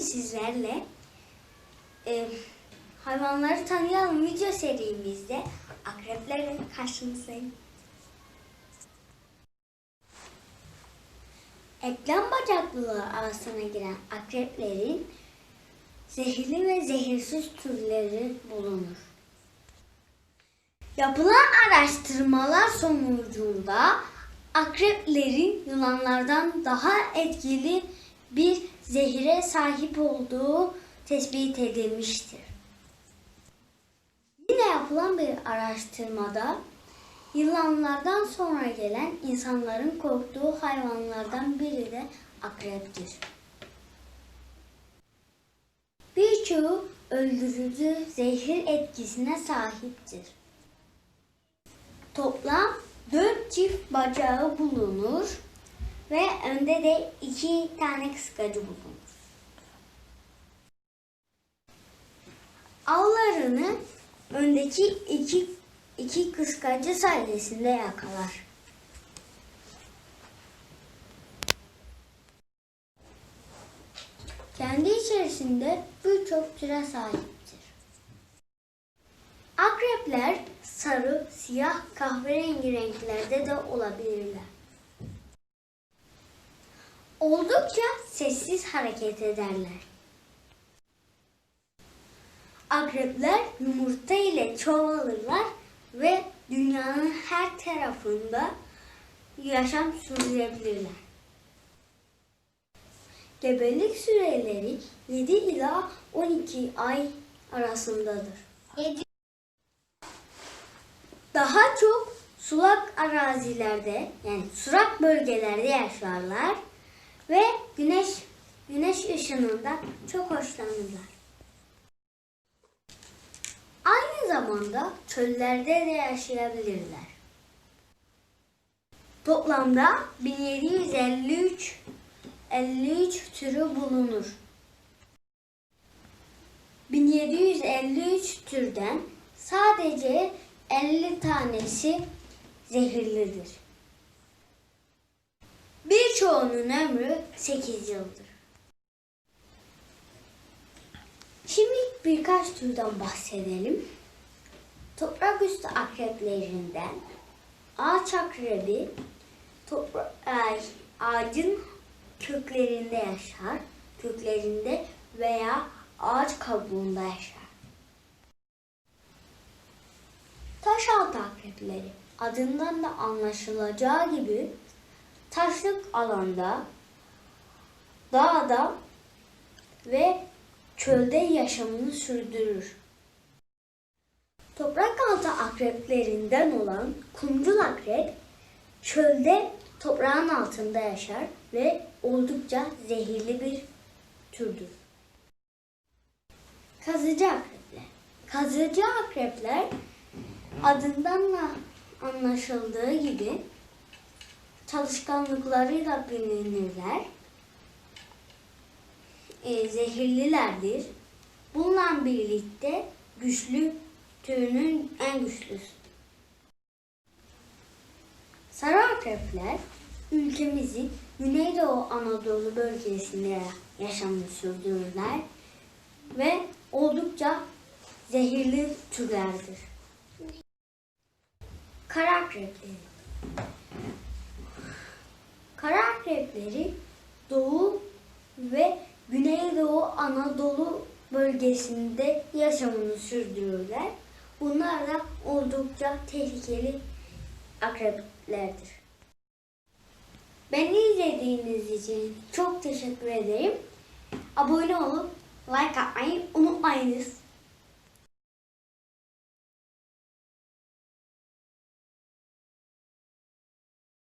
sizlerle e, hayvanları tanıyalım video serimizde akreplerle karşınızdayım. Eklem bacaklıları arasına giren akreplerin zehirli ve zehirsiz türleri bulunur. Yapılan araştırmalar sonucunda akreplerin yılanlardan daha etkili bir zehire sahip olduğu tespit edilmiştir. Yine yapılan bir araştırmada yılanlardan sonra gelen insanların korktuğu hayvanlardan biri de akreptir. Birçoğu öldürücü zehir etkisine sahiptir. Toplam 4 çift bacağı bulunur ve önde de 2 tane kıskacı bulunur. Avlarını öndeki iki, iki kıskacı sayesinde yakalar. Kendi içerisinde birçok türe sahiptir. Akrepler sarı, siyah, kahverengi renklerde de olabilirler. Oldukça sessiz hareket ederler. Akrepler yumurta ile çoğalırlar ve dünyanın her tarafında yaşam sürdürebilirler. Gebelik süreleri 7 ila 12 ay arasındadır. Daha çok sulak arazilerde yani surak bölgelerde yaşarlar ve güneş güneş ışınından çok hoşlanırlar. Aynı zamanda çöllerde de yaşayabilirler. Toplamda 1753 53 türü bulunur. 1753 türden sadece 50 tanesi zehirlidir. Birçoğunun ömrü 8 yıldır. Şimdi birkaç türden bahsedelim. Toprak üstü akreplerinden ağaç akrebi topra- ağacın köklerinde yaşar, köklerinde veya ağaç kabuğunda yaşar. Taşaltı akrepleri adından da anlaşılacağı gibi taşlık alanda, dağda ve çölde yaşamını sürdürür. Toprak altı akreplerinden olan kumrul akrep çölde toprağın altında yaşar ve oldukça zehirli bir türdür. Kazıcı akrepler. Kazıcı akrepler adından da anlaşıldığı gibi çalışkanlıklarıyla bilinirler. E, zehirlilerdir. Bununla birlikte güçlü türünün en güçlüsü. Sarı akrepler ülkemizin Güneydoğu Anadolu bölgesinde yaşamını sürdürürler ve oldukça zehirli türlerdir. Kara akrepleri. Kara akrepleri Doğu ve Güneydoğu Anadolu bölgesinde yaşamını sürdürürler. Bunlar da oldukça tehlikeli akreplerdir. Beni izlediğiniz için çok teşekkür ederim. Abone olup like atmayı unutmayınız.